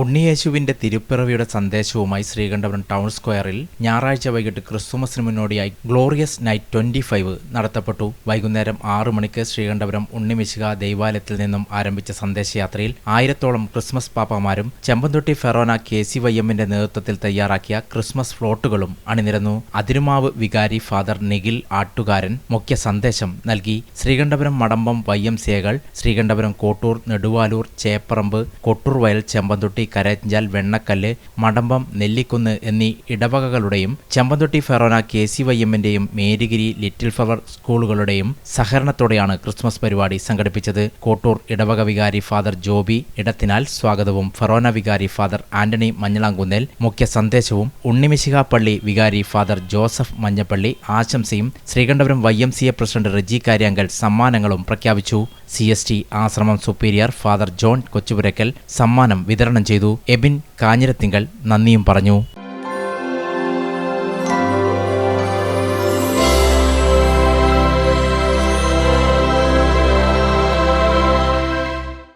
ഉണ്ണിയേശുവിന്റെ തിരുപ്പിറവിയുടെ സന്ദേശവുമായി ശ്രീകണ്ഠപുരം ടൗൺ സ്ക്വയറിൽ ഞായറാഴ്ച വൈകിട്ട് ക്രിസ്തുമസിന് മുന്നോടിയായി ഗ്ലോറിയസ് നൈറ്റ് ട്വന്റി ഫൈവ് നടത്തപ്പെട്ടു. വൈകുന്നേരം ആറു മണിക്ക് ശ്രീകണ്ഠപുരം ഉണ്ണിമിശിക ദൈവാലയത്തിൽ നിന്നും ആരംഭിച്ച സന്ദേശയാത്രയിൽ ആയിരത്തോളം Christmas പാപ്പമാരും Chempanthotti Forane K C Y എമ്മിന്റെ നേതൃത്വത്തിൽ തയ്യാറാക്കിയ ക്രിസ്മസ് ഫ്ലോട്ടുകളും അണിനിരന്നു. അതിരുമാവ് വികാരി ഫാദർ നിഖിൽ ആട്ടുകാരൻ മുഖ്യ സന്ദേശം നൽകി. ശ്രീകണ്ഠപുരം മടമ്പം വൈ എം സിയകൾ ശ്രീകണ്ഠപുരം കോട്ടൂർ നെടുവാലൂർ ചേപ്പറമ്പ് കൊട്ടൂർ വയൽ ചെമ്പന്തൊട്ടി കരഞ്ചാൽ വെണ്ണക്കല്ല് മടമ്പം നെല്ലിക്കുന്ന് എന്നീ ഇടവകകളുടെയും Chempanthotti Forane K C Y Marygiri little flower സ്കൂളുകളുടെയും സഹകരണത്തോടെയാണ് ക്രിസ്മസ് പരിപാടി സംഘടിപ്പിച്ചത്. കോട്ടൂർ ഇടവക വികാരി ഫാദർ ജോബി ഇടത്തിനാൽ സ്വാഗതവും ഫെറോന വികാരി ഫാദർ ആന്റണി മഞ്ഞളാങ്കുന്നേൽ മുഖ്യ സന്ദേശവും ഉണ്ണിമിശിക പള്ളി വികാരി father Joseph Manjappally ആശംസയും Sreekandapuram Y M C A president Reji Kariyankal സമ്മാനങ്ങളും പ്രഖ്യാപിച്ചു. C S T Ashram superior father John Kochupurakkal സമ്മാനം വിതരണം ചെയ്തു. എബിൻ കാഞ്ഞിരത്തിങ്കൽ നന്ദിയും പറഞ്ഞു.